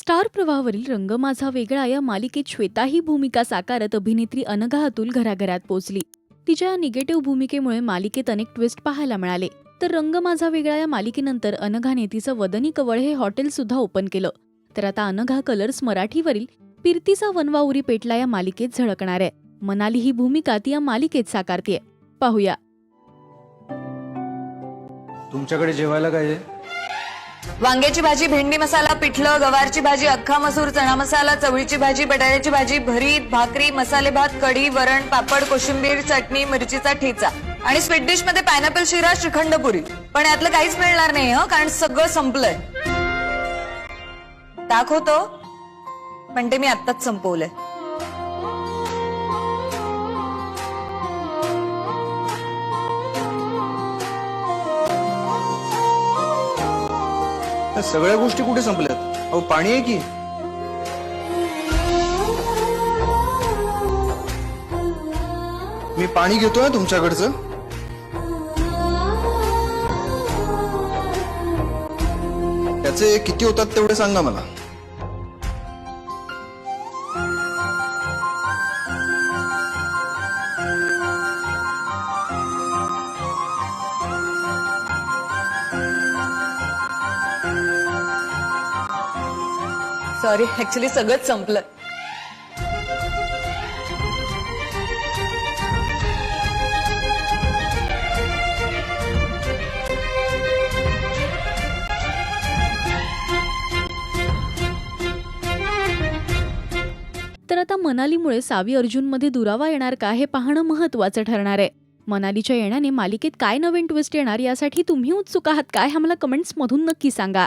Star प्रवाहावरील रंग माझा वेगळा या मालिकेत श्वेता ही भूमिका साकारत अभिनेत्री अनघा अतुल घराघरात पोहोचली. तिच्या या निगेटिव्ह भूमिकेमुळे मालिकेत अनेक ट्विस्ट पाहायला मिळाले. तर रंग माझा वेगळा या मालिकेनंतर अनघाने तिचं वदनी कवळ हे हॉटेल सुद्धा ओपन केलं. तर आता अनघा कलर्स मराठीवरील पिरतीचा वनवाउरी पेटला या मालिकेत झळकणार आहे. मनाली ही भूमिका ती या मालिकेत साकारतीये. पाहूया. तुमच्याकडे जेवायला काय आहे? वांग्याची भाजी भेंडी मसाला पिठलं गवारची भाजी अख्खा मसूर चणा मसाला चवळीची भाजी बटाट्याची भाजी भरीत भाकरी मसाले भात कढी वरण पापड कोशिंबीर चटणी मिरचीचा ठेचा. आणि स्वीट डिशमध्ये पायनॅपल शिरा श्रीखंड पुरी. पण यातलं काहीच मिळणार नाही हं कारण सगळं संपलंय. ताक होतो पण ते मी आत्ताच संपवलंय. या सगळ्या गोष्टी कुठे संपल्यात? अहो पाणी आहे की? मी पाणी घेतोय तुमच्याकडचं? त्याचे किती होतात तेवढे सांगा मला. सॉरी ऍक्च्युली सगळंच संपलं. तर आता मनालीमुळे सावी अर्जुनमध्ये दुरावा येणार का हे पाहणं महत्वाचं ठरणार आहे. मनालीच्या येण्याने मालिकेत काय नवीन ट्विस्ट येणार यासाठी तुम्ही उत्सुक आहात काय आम्हाला मला कमेंट्समधून नक्की सांगा.